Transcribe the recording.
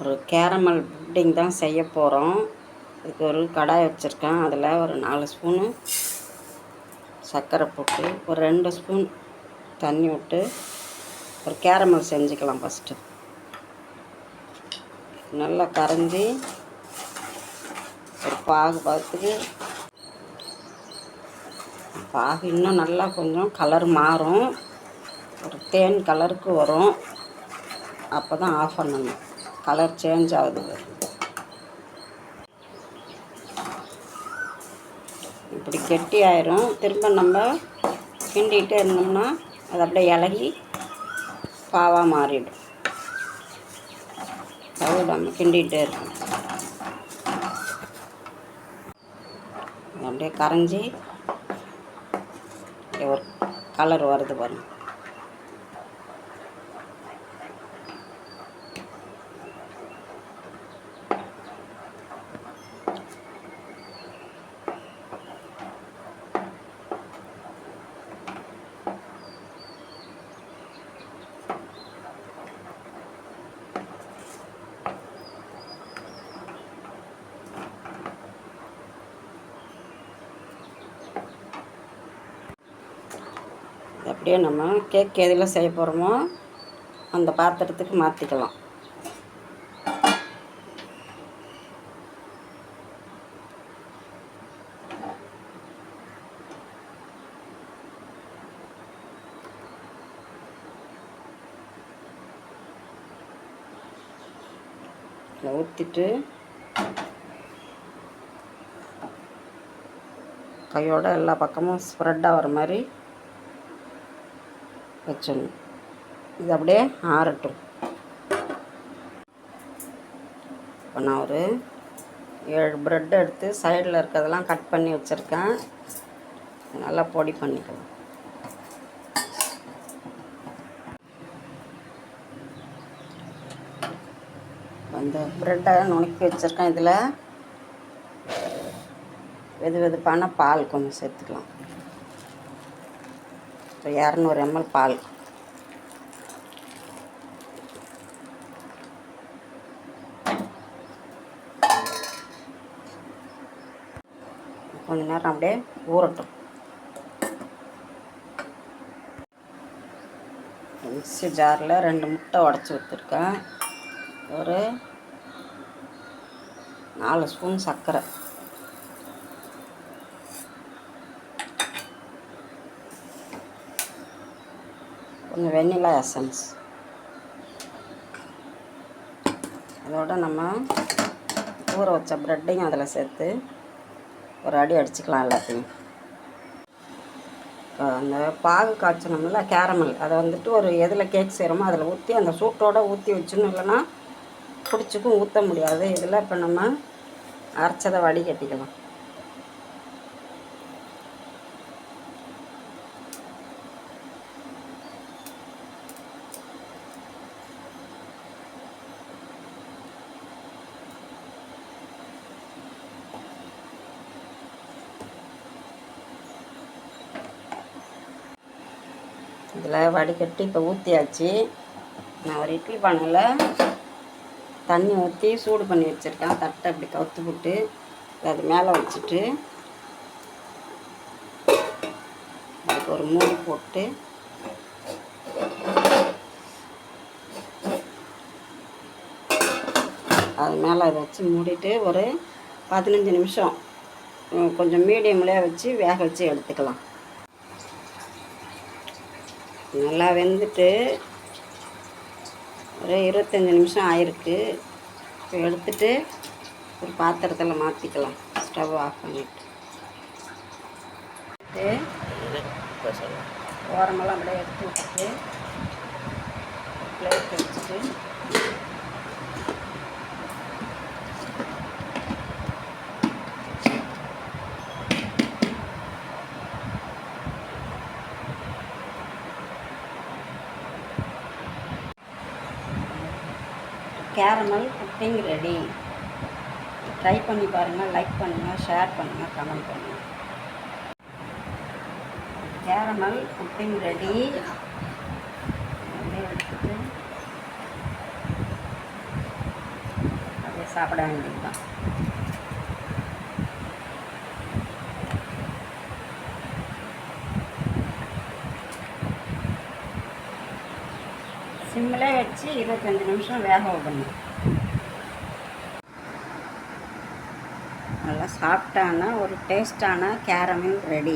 ஒரு caramel pudding தான் செய்ய போகிறோம் இதுக்கு ஒரு கடாய் வச்சுருக்கேன். அதில் ஒரு நாலு ஸ்பூனு சர்க்கரை போட்டு ஒரு ரெண்டு ஸ்பூன் தண்ணி விட்டு ஒரு கேரமல் செஞ்சுக்கலாம் ஃபஸ்ட்டு. நல்லா கரைஞ்சி ஒரு பாகு பார்த்துக்கு பாகு இன்னும் நல்லா கொஞ்சம் கலர் மாறும். ஒரு தேன் கலருக்கு வரும். அப்போ தான் ஆஃப் பண்ணணும். கலர் சேஞ்ச் ஆகுது இப்படி கெட்டி ஆயிரும். திரும்ப நம்ம கிண்டிகிட்டே இருந்தோம்னா அது அப்படியே இலகி பாவாக மாறிடும். நம்ம கிண்டிகிட்டே இருக்கும் அப்படியே கரைஞ்சி ஒரு கலர் வருது பாருங்கள் அப்படியே நம்ம கேக் எதில் செய்ய போகிறோமோ அந்த பாத்திரத்துக்கு மாற்றிக்கலாம் இதில் ஊற்றிட்டு கையோட எல்லா பக்கமும் ஸ்ப்ரெட்டாக வர மாதிரி வச்சிடணும். இது அப்படியே ஆறட்டும். இப்போ நான் ஒரு ஏழு ப்ரெட் எடுத்து சைடில் இருக்கிறதெல்லாம் கட் பண்ணி வச்சுருக்கேன். நல்லா பொடி பண்ணிக்கலாம். அந்த ப்ரெட்டை நுணுக்கி வச்சுருக்கேன் இதில். வெது வெதுப்பான பால் கொஞ்சம் சேர்த்துக்கலாம். இப்போ இரநூறு எம்எல் பால். கொஞ்ச நேரம் அப்படியே ஊறட்டும். மிக்ஸி ஜாரில் ரெண்டு முட்டை உடச்சி ஊற்றிருக்கேன் ஒரு நாலு ஸ்பூன் சர்க்கரை கொஞ்சம் வெண்ணிலா எசன்ஸ். அதோட நம்ம ஊற வச்ச ப்ரெட்டையும் அதில் சேர்த்து ஒரு அடி அடிச்சுக்கலாம் எல்லாத்தையும். இப்போ அந்த பாகு காய்ச்சணும்ல கேரமல். அதை வந்துட்டு ஒரு எதில் கேக் செய்கிறோமோ அதில் ஊற்றி அந்த சூட்டோடு ஊற்றி வச்சுன்னு இல்லைன்னா பிடிச்சிக்கும் ஊற்ற முடியாது. இதில் இப்போ நம்ம அரைச்சதை வடிகட்டிக்கலாம் இதில் வடிகட்டி இப்போ ஊற்றியாச்சு நான் ஒரு இட்லி பானையில் தண்ணி ஊற்றி சூடு பண்ணி வச்சுருக்கேன். தட்டை அப்படி கவுத்து போட்டு அது மேலே வச்சுட்டு அதுக்கு ஒரு மூடி போட்டு அது மேலே அதை வச்சு மூடிட்டு ஒரு பதினஞ்சு நிமிஷம் கொஞ்சம் மீடியம்லேயே வச்சு வேக வச்சு எடுத்துக்கலாம். நல்லா வெந்துட்டு ஒரு இருபத்தஞ்சி நிமிஷம் ஆயிருக்கு. இப்போ எடுத்துட்டு ஒரு பாத்திரத்தில் மாற்றிக்கலாம் ஸ்டவ் ஆஃப் பண்ணிட்டு. எடுத்து ஓரமெல்லாம் அப்படியே எடுத்து விட்டுட்டு பிளேட் வச்சுட்டு கேரமல் குக்கிங் ரெடி. ட்ரை பண்ணி பாருங்கள் லைக் பண்ணுங்கள் ஷேர் பண்ணுங்கள் கமெண்ட் பண்ணுங்கள் கேரமல் குக்கிங் ரெடி. அப்படியே சாப்பிட வேண்டியது தான் சிம்மில் வச்சு இருபத்தஞ்சி நிமிஷம் வேக விடணும் நல்லா சாப்பிட்டான ஒரு டேஸ்டான கேரமில் ரெடி